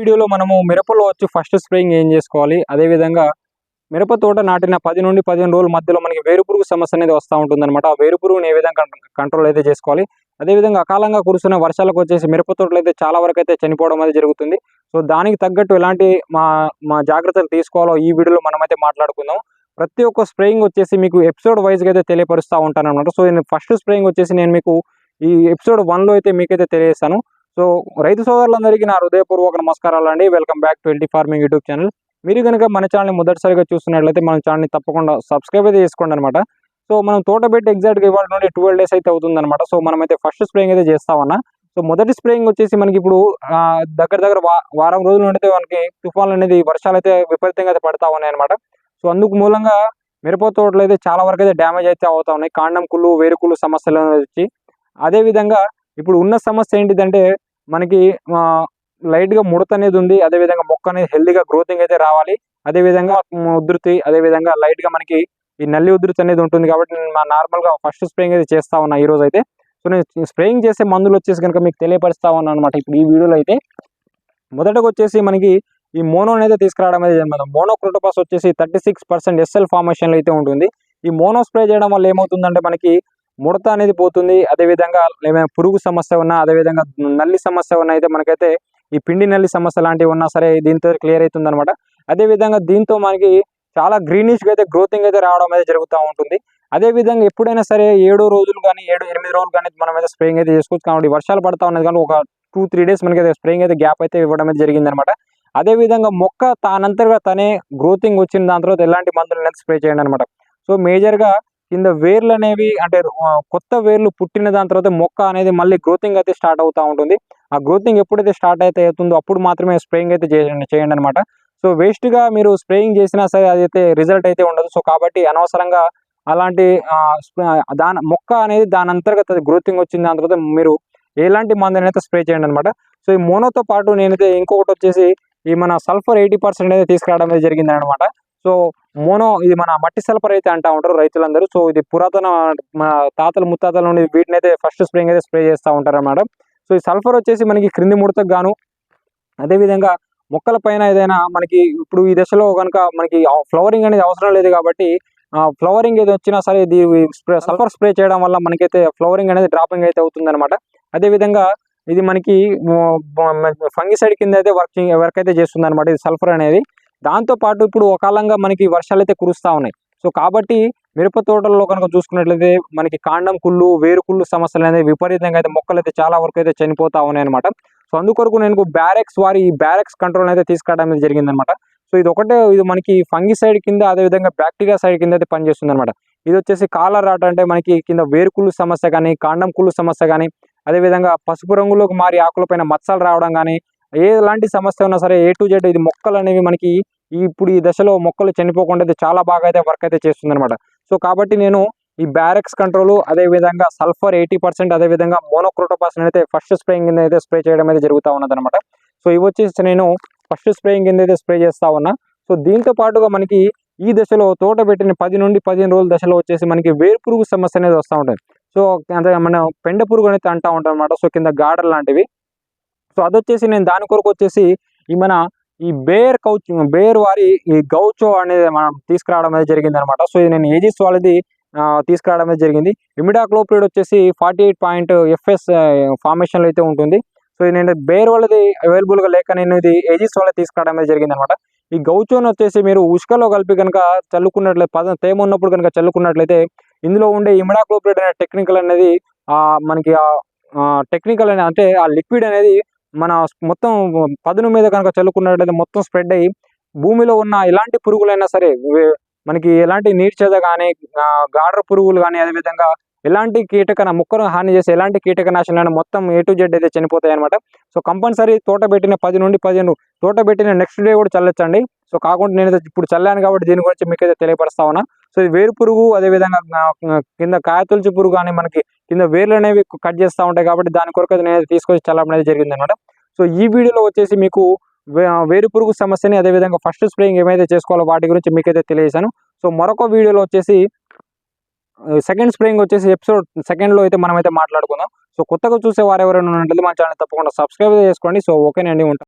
వీడియోలో మనము మిరపలో వచ్చి ఫస్ట్ స్ప్రేయింగ్ ఏం చేసుకోవాలి? అదేవిధంగా మిరప తోట నాటిన పది నుండి పదిహేను రోజుల మధ్యలో మనకి వేరుపురుగు సమస్య అనేది వస్తూ ఉంటుందన్నమాట. ఆ వేరుపురుగుని ఏ విధంగా కంట్రోల్ అయితే చేసుకోవాలి? అదేవిధంగా అకాలంగా కురుస్తున్న వర్షాలకు వచ్చేసి మిరప తోటలు అయితే చాలా వరకు అయితే చనిపోవడం అనేది జరుగుతుంది. సో దానికి తగ్గట్టు ఎలాంటి మా మా జాగ్రత్తలు తీసుకోవాలో ఈ వీడియోలో మనమైతే మాట్లాడుకుందాం. ప్రతి ఒక్క స్ప్రేయింగ్ వచ్చేసి మీకు ఎపిసోడ్ వైజ్గా అయితే తెలియపరుస్తూ ఉంటాను అనమాట సో నేను ఫస్ట్ స్ప్రేయింగ్ వచ్చేసి నేను మీకు ఈ ఎపిసోడ్ వన్లో అయితే మీకైతే తెలియజేస్తాను. సో రైతు సోదరులందరికీ నా హృదయపూర్వక నమస్కారాలు అండి. Welcome back to LT farming YouTube channel మీరు కనుక మన ఛానల్ని మొదటిసారిగా చూస్తున్నట్లయితే మన ఛానల్ని తప్పకుండా సబ్స్క్రైబ్ అయితే చేసుకోండి అనమాట సో మనం తోట పెట్టి ఎగ్జాక్ట్గా ఇవాళ నుండి ట్వెల్వ్ డేస్ అయితే అవుతుందన్నమాట. సో మనమైతే ఫస్ట్ స్ప్రేయింగ్ అయితే చేస్తామన్నా. సో మొదటి స్ప్రేయింగ్ వచ్చేసి మనకి ఇప్పుడు దగ్గర దగ్గర వారం రోజుల నుండి అయితే మనకి తుఫాన్లు అనేది వర్షాలు అయితే విపరీతంగా అయితే పడతా ఉన్నాయి అనమాట సో అందుకు మూలంగా మిరప తోటలు అయితే చాలా వరకు అయితే డ్యామేజ్ అయితే అవుతా ఉన్నాయి. కాండం కుళ్ళు వేరుకుళ్ళు సమస్యలు అనేది వచ్చి అదేవిధంగా ఇప్పుడు ఉన్న సమస్య ఏంటిదంటే మనకి లైట్గా లైట్గా ముడత అనేది ఉంది అదే విధంగా మొక్క అనేది హెల్దీగా గ్రోతింగ్ అయితే రావాలి అదే విధంగా ఉధృతి అదే విధంగా లైట్గా మనకి ఈ నల్లి ఉధృతి అనేది ఉంటుంది కాబట్టి నేను మా నార్మల్గా ఫస్ట్ స్ప్రేయింగ్ అయితే చేస్తా ఉన్నా ఈ రోజు అయితే. సో నేను స్ప్రేయింగ్ చేసే మందులు వచ్చేసి కనుక మీకు తెలియపరుస్తా ఉన్నాను అనమాట ఇప్పుడు ఈ వీడియోలో అయితే. మొదటగా వచ్చేసి మనకి ఈ మోనో అనేది తీసుకురావడం అనేది జరిగింది. మోనో క్రోటోపాస్ వచ్చేసి thirty six percent SL formation అయితే ఉంటుంది. ఈ మోనో స్ప్రే చేయడం వల్ల ఏమవుతుందంటే మనకి ముడత అనేది పోతుంది. అదేవిధంగా ఏమైనా పురుగు సమస్య ఉన్నా అదేవిధంగా నల్లి సమస్య ఉన్నా అయితే మనకైతే ఈ పిండి నల్లి సమస్య లాంటివి ఉన్నా సరే దీంతో క్లియర్ అవుతుంది అనమాట అదేవిధంగా దీంతో మనకి చాలా గ్రీనిష్ అయితే గ్రోతింగ్ అయితే రావడం అయితే జరుగుతూ ఉంటుంది. అదే విధంగా ఎప్పుడైనా సరే ఏడు రోజులు కానీ ఏడు ఎనిమిది రోజులు కానీ మనం అయితే స్ప్రేయింగ్ అయితే చేసుకోవచ్చు. కాబట్టి వర్షాలు పడతా ఉన్నది కానీ ఒక టూ త్రీ డేస్ మనకి అయితే స్ప్రేయింగ్ అయితే గ్యాప్ అయితే ఇవ్వడం అయితే జరిగింది అనమాట అదే విధంగా మొక్క తానంతరగా తనే గ్రోతింగ్ వచ్చిన దాని తర్వాత ఎలాంటి మందులు అనేది స్ప్రే చేయండి అనమాట సో మేజర్గా కింద వేర్లు అనేవి అంటే కొత్త వేర్లు పుట్టిన దాని తర్వాత మొక్క అనేది మళ్ళీ గ్రోతింగ్ అయితే స్టార్ట్ అవుతూ ఉంటుంది. ఆ గ్రోతింగ్ ఎప్పుడైతే స్టార్ట్ అయితే అవుతుందో అప్పుడు మాత్రమే స్ప్రేయింగ్ అయితే చేయండి చేయండి అనమాట సో వేస్ట్గా మీరు స్ప్రేయింగ్ చేసినా సరే అదైతే రిజల్ట్ అయితే ఉండదు. సో కాబట్టి అనవసరంగా అలాంటి దాని మొక్క అనేది దాని అంతర్గత గ్రోతింగ్ వచ్చిన దాని తర్వాత మీరు ఎలాంటి మందుని అయితే స్ప్రే చేయండి అనమాట సో ఈ మోనోతో పాటు నేనైతే ఇంకొకటి వచ్చేసి ఈ మన సల్ఫర్ ఎయిటీ పర్సెంట్ అయితే తీసుకురావడం అనేది జరిగింది అనమాట సో మోనో ఇది మన మట్టి సల్ఫర్ అయితే అంటా ఉంటారు రైతులందరూ. సో ఇది పురాతన మన తాతలు ముత్తాతల నుండి వీటిని అయితే ఫస్ట్ స్ప్రేయింగ్ అయితే స్ప్రే చేస్తూ ఉంటారు అన్నమాట సో ఈ సల్ఫర్ వచ్చేసి మనకి క్రింది ముడతకు గాను అదేవిధంగా మొక్కల పైన ఏదైనా మనకి ఇప్పుడు ఈ దశలో కనుక మనకి ఫ్లవరింగ్ అనేది అవసరం లేదు కాబట్టి ఫ్లవరింగ్ ఏది వచ్చినా సరే ఇది స్ప్రే సల్ఫర్ స్ప్రే చేయడం వల్ల మనకైతే ఫ్లవరింగ్ అనేది డ్రాపింగ్ అయితే అవుతుంది అనమాట అదేవిధంగా ఇది మనకి ఫంగిసైడ్ కింద అయితే వర్కింగ్ వర్క్ అయితే చేస్తుంది అనమాట ఇది సల్ఫర్ అనేది. దాంతో పాటు ఇప్పుడు ఒకాలంగా మనకి వర్షాలు అయితే కురుస్తూ ఉన్నాయి. సో కాబట్టి మిరప తోటల్లో కనుక చూసుకున్నట్లయితే మనకి కాండం కుళ్ళు వేరు కుళ్ళు సమస్యలు అనేది విపరీతంగా అయితే మొక్కలు అయితే చాలా వరకు అయితే చనిపోతూ ఉన్నాయి అనమాట సో అందుకొరకు నేను బ్యారెక్స్ వారి ఈ బ్యారెక్స్ కంట్రోల్ అయితే తీసుకురావడం జరిగిందనమాట సో ఇది ఒకటే ఇది మనకి ఫంగిసైడ్ కింద అదేవిధంగా బ్యాక్టీరియా సైడ్ కింద అయితే పనిచేస్తుంది అనమాట ఇది వచ్చేసి కాలర్ రాట అంటే మనకి కింద వేరుకుళ్ళు సమస్య కానీ కాండం కుళ్ళు సమస్య కానీ అదేవిధంగా పసుపు రంగులోకి మారి ఆకులపైన మచ్చలు రావడం కానీ ఎలాంటి సమస్య ఉన్నా సరే ఏ టు జెడ్ ఇది మొక్కలు అనేవి మనకి ఇప్పుడు ఈ దశలో మొక్కలు చనిపోకుండా అయితే చాలా బాగా అయితే వర్క్ అయితే చేస్తుంది అనమాట సో కాబట్టి నేను ఈ బ్యారెక్స్ కంట్రోల్ అదే విధంగా సల్ఫర్ ఎయిటీ పర్సెంట్ అదే విధంగా మోనోక్రోటోపాస్ అయితే ఫస్ట్ స్ప్రేయింగ్ కింద అయితే స్ప్రే చేయడం అయితే జరుగుతూ ఉన్నది అనమాట సో ఇవి వచ్చేసి నేను ఫస్ట్ స్ప్రేయింగ్ కింద అయితే స్ప్రే చేస్తా ఉన్నా. సో దీంతో పాటుగా మనకి ఈ దశలో తోట పెట్టిన పది నుండి పదిహేను రోజుల దశలో వచ్చేసి మనకి వేరు పురుగు సమస్య అనేది వస్తూ ఉంటుంది. సో అంటే మన పెండ పురుగు అనేది అంటూ ఉంటాం అనమాట సో కింద గాడర్ లాంటివి. సో అదొచ్చేసి నేను దాని కొరకు వచ్చేసి ఈ మన ఈ బేర్ కౌచ్ బేర్ వారి ఈ గౌచో అనేది మనం తీసుకురావడం అనేది జరిగింది అనమాట సో ఇది నేను ఏజిస్ వాళ్ళది తీసుకురావడం అనేది జరిగింది. ఇమిడాక్లోప్రిడ్ వచ్చేసి ఫార్టీ ఎయిట్ పాయింట్ ఎఫ్ఎస్ ఫార్మేషన్లో అయితే ఉంటుంది. సో ఇది నేను బేర్ వాళ్ళది అవైలబుల్గా లేక నేను ఇది ఏజిస్ వాళ్ళది తీసుకురావడం అనేది జరిగింది అనమాట ఈ గౌచోని వచ్చేసి మీరు ఉష్కలో కలిపి కనుక చల్లుకున్నట్లయితే పద తేమ ఉన్నప్పుడు కనుక చల్లుకున్నట్లయితే ఇందులో ఉండే ఇమిడాక్లోప్రిడ్ అనే టెక్నికల్ అనేది ఆ, మనకి ఆ టెక్నికల్ అనే అంటే ఆ లిక్విడ్ అనేది మన మొత్తం పదును మీద కనుక చల్లుకున్నట్లయితే మొత్తం స్ప్రెడ్ అయ్యి భూమిలో ఉన్న ఎలాంటి పురుగులైనా సరే మనకి ఎలాంటి నీర్చేద కానీ గాడ్ర పురుగులు కానీ అదేవిధంగా ఎలాంటి కీటక మొక్కను హాని చేసే ఎలాంటి కీటకనాశనాలు మొత్తం ఏ టు జెడ్ అయితే చనిపోతాయి అనమాట సో కంపల్సరీ తోట పెట్టిన పది నుండి పదిహేను తోట పెట్టిన నెక్స్ట్ డే కూడా చల్లొచ్చండి. సో కాకుండా నేను అయితే ఇప్పుడు చల్లాను కాబట్టి దీని గురించి మీకు అయితే తెలియపరుస్తా ఉన్నా. సో ఇది వేరు పురుగు అదేవిధంగా కింద కాయ తొలిచి పురుగు కానీ మనకి కింద వేర్లు అనేవి కట్ చేస్తూ ఉంటాయి కాబట్టి దాని కొరకు అది నేను తీసుకొచ్చి చల్లడం అనేది జరిగింది అనమాట సో ఈ వీడియోలో వచ్చేసి మీకు వేరు పురుగు సమస్యని అదేవిధంగా ఫస్ట్ స్ప్రేయింగ్ ఏమైతే చేసుకోవాలో వాటి గురించి మీకైతే తెలియజేశాను. సో మరొక వీడియోలో వచ్చేసి సెకండ్ స్ప్రేయింగ్ వచ్చేసి ఎపిసోడ్ సెకండ్లో అయితే మనమైతే మాట్లాడుకుందాం. సో కొత్తగా చూసే వారు ఎవరైనా ఉన్నట్లయితే మన ఛానల్ తప్పకుండా సబ్స్క్రైబ్ చేసుకోండి. సో ఓకేనండి ఉంటాం